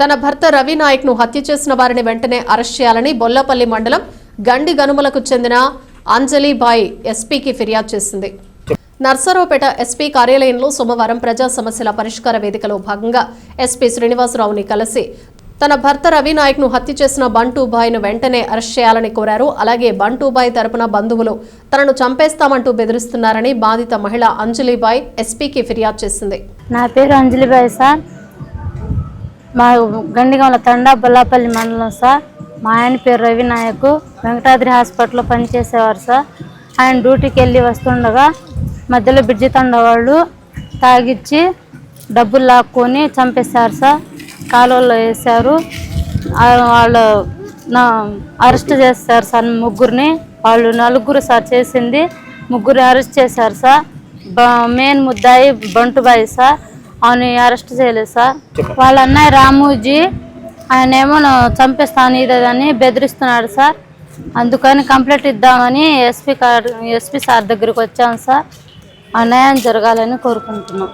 తన భర్త రవి నాయక్ను హత్య చేసిన వారిని వెంటనే అరెస్ట్ చేయాలని బొల్లపల్లి మండలం గండి గనుమలకు చెందిన అంజలిబాయి ఎస్పీకి ఫిర్యాదు చేసింది. నర్సరావుపేట ఎస్పీ కార్యాలయంలో సోమవారం ప్రజా సమస్యల పరిష్కార వేదికలో భాగంగా ఎస్పీ శ్రీనివాసరావుని కలిసి తన భర్త రవి నాయక్ను హత్య చేసిన బంటూబాయ్ను వెంటనే అరెస్ట్ చేయాలని కోరారు. అలాగే బంటూబాయ్ తరపున బంధువులు తనను చంపేస్తామంటూ బెదిరిస్తున్నారని బాధిత మహిళ అంజలిబాయ్ ఎస్పీకి ఫిర్యాదు చేసింది. నా పేరు అంజలిబాయ్ సార్. మా గండిగంల తండా బొల్లాపల్లి మండలం సార్. మా ఆయన పేరు రవినాయక్ వెంకటాద్రి హాస్పిటల్లో పనిచేసేవారు సార్. ఆయన డ్యూటీకి వెళ్ళి వస్తుండగా మధ్యలో బ్రిడ్జి తండ వాళ్ళు తాగిచ్చి డబ్బులు లాక్కొని చంపేశారు సార్. కాలువలో వేశారు. వాళ్ళు నా అరెస్ట్ చేస్తారు సార్ ముగ్గురిని. వాళ్ళు నలుగురు సార్ చేసింది. ముగ్గురు అరెస్ట్ చేశారు సార్. మెయిన్ ముద్దాయి బంటుబాయి సార్. ఆయన అరెస్ట్ చేయలేదు సార్. వాళ్ళ అన్నయ్య రామూజీ ఆయన ఏమో చంపేస్తాను ఇదని బెదిరిస్తున్నాడు సార్. అందుకని కంప్లైంట్ ఇద్దామని ఎస్పీ కార్ ఎస్పీ సార్ దగ్గరికి వచ్చాం సార్. ఆ న్యాయం జరగాలని కోరుకుంటున్నాం.